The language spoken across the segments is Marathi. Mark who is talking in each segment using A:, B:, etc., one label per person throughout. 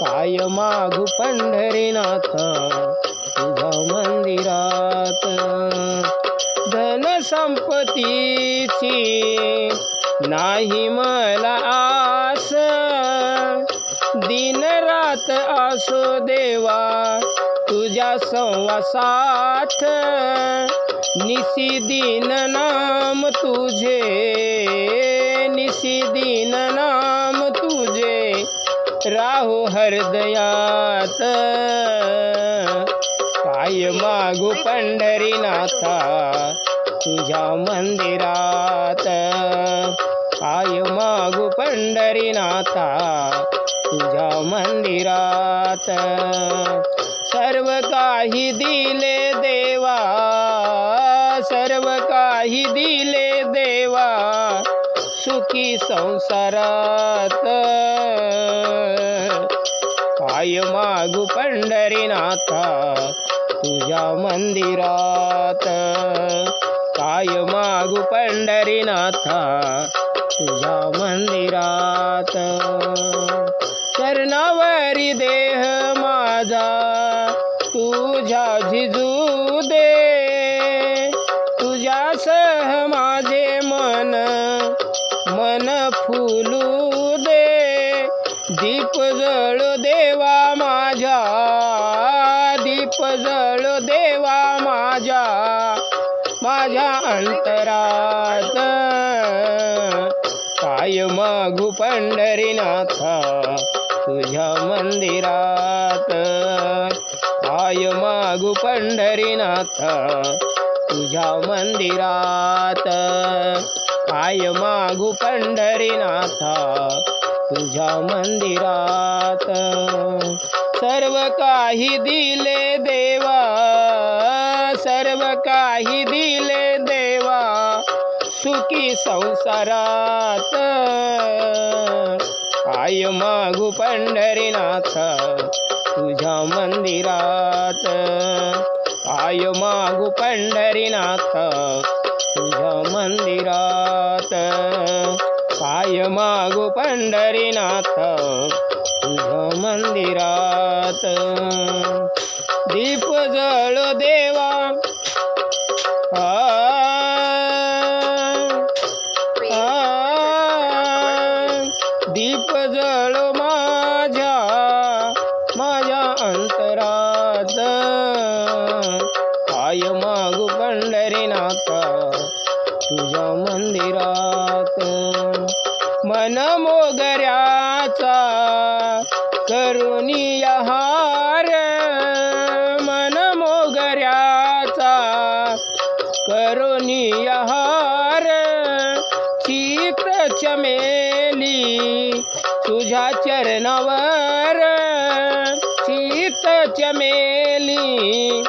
A: काय मागू पंढरीनाथ तुझ्या मंदिरात. धन संपत्तीची नाही मला आस. दिन रात असो देवा तुझ्या संवासात. निसी दिन नाम तुझे निसी दिन नाम राहो हृदयात काय मागू पंढरीनाथा तुझ्या मंदिरात. काय मागू पंढरीनाथा तुझ्या मंदिरात. सर्व काही दिले देवा सर्व काही दिले देवा. सुखी संसारात. काय मागू पंढरीनाथा तुझ्या मंदिरात. काय मागू पंढरीनाथा तुझ्या मंदिरात. चरणावरी देह माझा तुझ्या झिजू मोहन फुलू दे दीप जळ देवा माझ्या दीप जळ देवा माझ्या माझ्या अंतरात. काय मागू पंढरीनाथा तुझ्या मंदिरात. काय मागू पंढरीनाथा तुझ्या मंदिरात. काय मागू पंढरीनाथा तुझ्या मंदिरात. सर्व काही दिले देवा सर्व काही दिले देवा सुखी संसारात. आय मागू पंढरीनाथ तुझ्या मंदिरात. आय मागू पंढरीनाथ तुझ्या मंदिरात. काय मागू पंढरीनाथ तुझ्या मंदिरात. दीप जळ देवा. दीप जळ माझ्या माझ्या अंतरात. काय मागू पंढरीनाथा तुझ्या मंदिरात. मन मोगऱ्याचा करुणी हार मन मोगऱ्याचा करुणी हार शीत चमेली तुझ्या चरणावर. शीत चमेली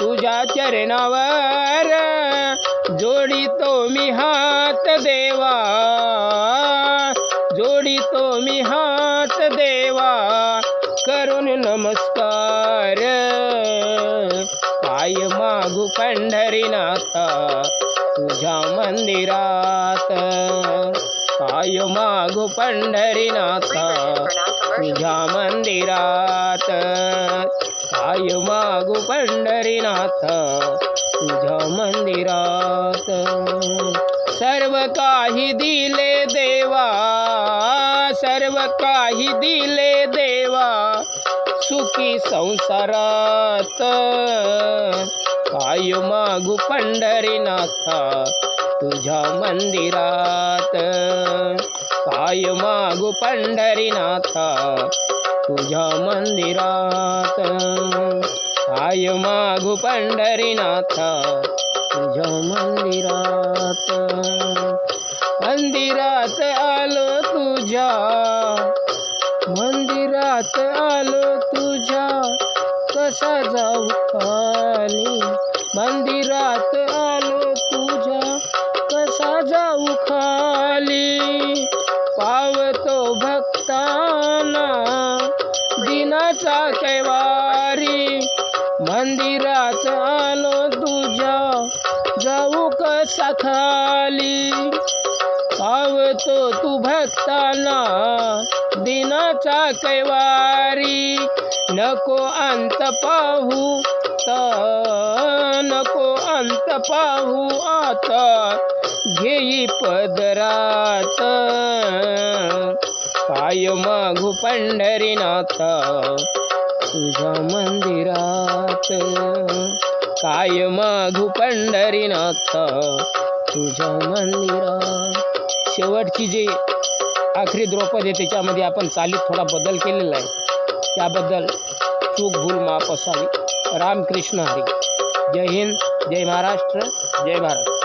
A: तुझ्या चरणावर. जोडितो मी हात देवा. मी हात देवा करून नमस्कार. काय मागू पंढरीनाथा तुझ्या मंदिरात. काय मागू पंढरीनाथा तुझ्या मंदिरात. काय मागू पंढरीनाथ तुझ्या मंदिरात. सर्व काही दिले देवा. सर्व काही दिले देवा सुखी संसारात. काय मागू पंढरीनाथा तुझ्या मंदिरात. काय मागू पंढरीनाथा तुझ्या मंदिरात. काय मागू पंढरीनाथा तुझ्या मंदिरात. मंदिरात आलो तुझ्या मंदिरात आलो तुझ्या कसा जाऊ खाली मंदिरात आलो तुझ्या कसा जाऊ खाली? पावतो भक्ताना दिनाचा कैवारी. मंदिरात आलो तुझ्या जाऊ कसा खाली? पावतो तू भक्ताना. दिनाचा कैवारी नको अंत पाहू. नको अंत पाहू. आता घेई पदरात. काय मागू पंढरीनाथ? तुझ्या मंदिरात. काय मागू पंढरीनाथ? तुझ्या मंदिरात. शेवटची जी आखरी द्रौपद आहे त्याच्यामध्ये आपण चालीत थोडा बदल केलेला आहे. त्याबद्दल चूक भूल माफ असावी. रामकृष्ण हरी. जय हिंद जय महाराष्ट्र जय भारत.